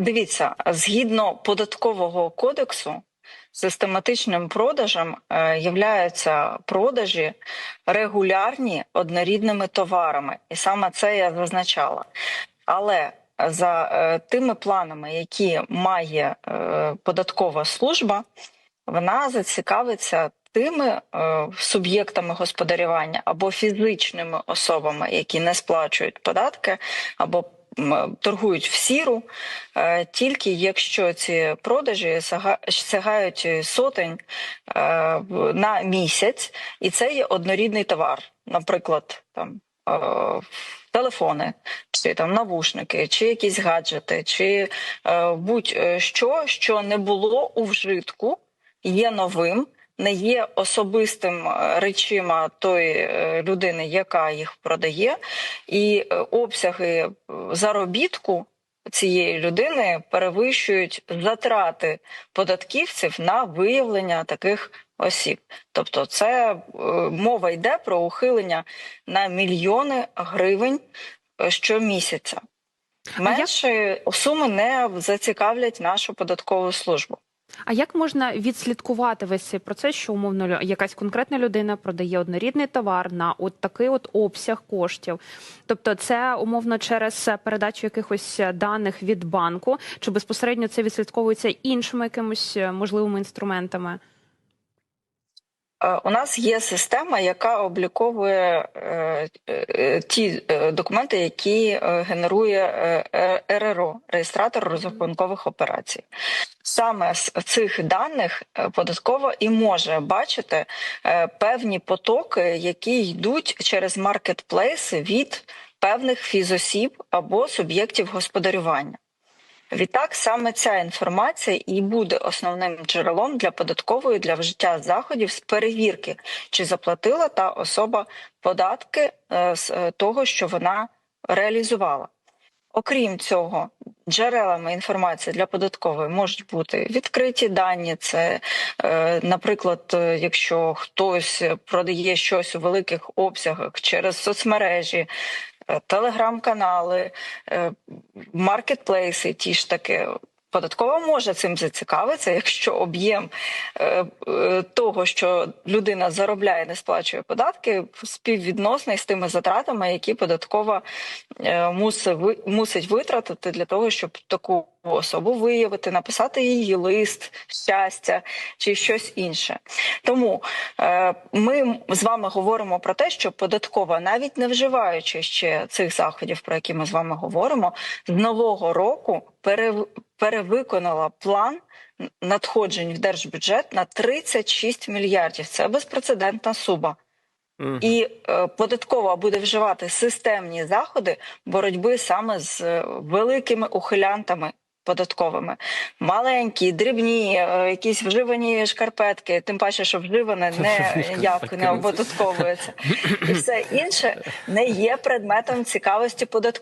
Дивіться, згідно податкового кодексу, систематичним продажем е, являються продажі регулярні однорідними товарами, і саме це я зазначала. Але за е, тими планами, які має е, податкова служба, вона зацікавиться тими е, суб'єктами господарювання або фізичними особами, які не сплачують податки, або торгують в сіру, е, тільки якщо ці продажі сяга- сягають сотень е, на місяць, і це є однорідний товар, наприклад, там. е, Телефони, чи там навушники, чи якісь гаджети, чи е, будь-що, що не було у вжитку, є новим, не є особистим е, речима тої е, людини, яка їх продає, і е, обсяги заробітку цієї людини перевищують затрати податківців на виявлення таких осіб. Тобто, це е, мова йде про ухилення на мільйони гривень щомісяця. Менші суми не зацікавлять нашу податкову службу. А як можна відслідкувати весь цей процес, що умовно якась конкретна людина продає однорідний товар на от такий от обсяг коштів? Тобто, це умовно через передачу якихось даних від банку, чи безпосередньо це відслідковується іншими якимось е, можливими інструментами? Е, У нас є система, яка обліковує е, е, ті документи, які генерує РРО, реєстратор розрахункових операцій. Саме з цих даних податкова і може бачити певні потоки, які йдуть через маркетплейси від певних фізосіб або суб'єктів господарювання. Відтак, саме ця інформація і буде основним джерелом для податкової для вжиття заходів з перевірки, чи заплатила та особа податки е, з е, того, що вона реалізувала. Окрім цього, джерелами інформації для податкової можуть бути відкриті дані. Це, е, наприклад, якщо хтось продає щось у великих обсягах через соцмережі, телеграм-канали, е, маркетплейси, ті ж таки. Податкова може цим зацікавитися, якщо об'єм е, е, того, що людина заробляє, не сплачує податки, співвідносний з тими затратами, які податкова е, мусить, ви- мусить витратити для того, щоб таку особу виявити, написати її лист щастя чи щось інше. Тому е, ми з вами говоримо про те, що податкова, навіть не вживаючи ще цих заходів, про які ми з вами говоримо, з нового року перев- перевиконала план надходжень в держбюджет на 36 мільярдів. Це безпрецедентна сума. Мгм. І е, податкова буде вживати системні заходи боротьби саме з е, великими ухилянтами податковими. Маленькі, дрібні, е, якісь вживані шкарпетки, тим паче, що вживане не як не оподатковується. І все інше не є предметом цікавості податкової.